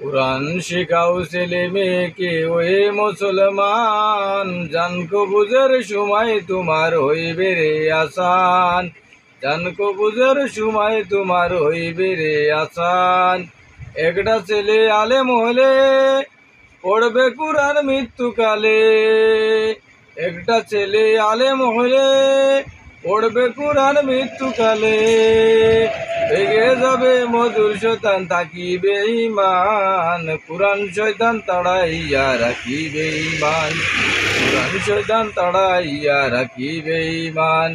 কোরআন শিখাও ছেলে মেয়েকে, ওহে মুসলমান জান কবুজের সময় তোমার হইবে রে আসান। জান কবুজের সময় তোমার হইবে রে আসান। একটা ছেলে আলেম হলে পড়বে কোরআন মৃত্যুকালে। একটা ছেলে আলেম হলে পড়বে কোরআন মৃত্যুকালে। ভেঙে যাবে মধুর শৈতান থাকিবে ইমান কোরআন শৈতান তাড়াইয়া রাখিবে ইমান কোরআন শৈতান তাড়াইয়া রাখিবে ইমান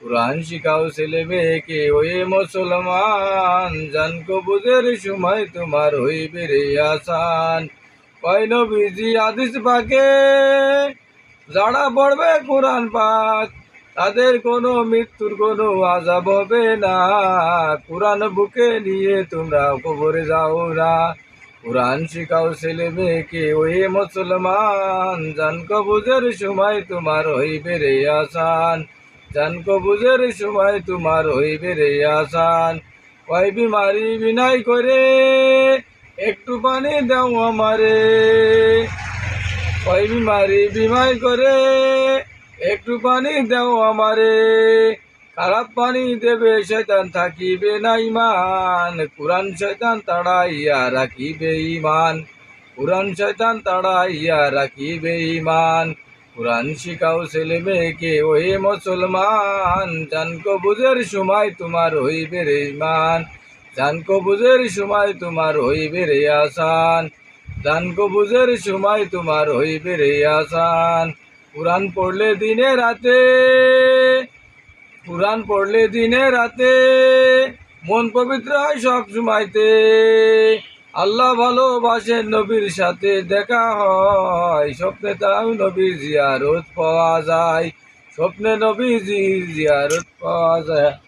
কোরআন শিখাও ছেলে মেয়েকে ওই মুসলমান। জান কবুজের সময় তোমার হইবে রে আসান। কয় নবীজি আদিস পাকে, যারা পড়বে কোরআন পাক তাদের কোনো মৃত্যুর কোনো আজাব হবে না। কোরআন বুকে নিয়ে তোমরা কবরে যাও না। কোরআন শিখাও ছেলে মেয়েকে, ওই মুসলমান। জান কবুজের সময় তোমার হইবে রে আসান। জান কবুজের সময় তোমার হইবে রে আসান। ওই বিমারি বিনাই করে একটু পানি দাও আমারে। ওই বিমারি বিমাই করে একটু পানি দেও আমারে। খারাপ পানি দেবে শয়তান, থাকিবে না ইমান কোরআন শয়তান তাড়াইয়া রাখিবে ইমান কোরআন শয়তান তাড়াইয়া রাখিবে ইমান কোরআন শিখাও ছেলে মেয়েকে, ওহে মুসলমান। জান কবুজের সময় তোমার হইবে রে ইমান জান কবুজের সময় তোমার হইবে রে আসান। জান কবুজের সময় তোমার হইবে রে আসান। কোরআন পড়লে দিনে রাতে কোরআন পড়লে দিনে রাতে, মন পবিত্র হয় সব সময়তে। আল্লাহ ভালোবাসেন নবীর সাথে দেখা হয়। স্বপ্নে তাও নবীর জিয়ারত পাওয়া যায়। স্বপ্নে নবীর জিয়ারত পাওয়া যায়।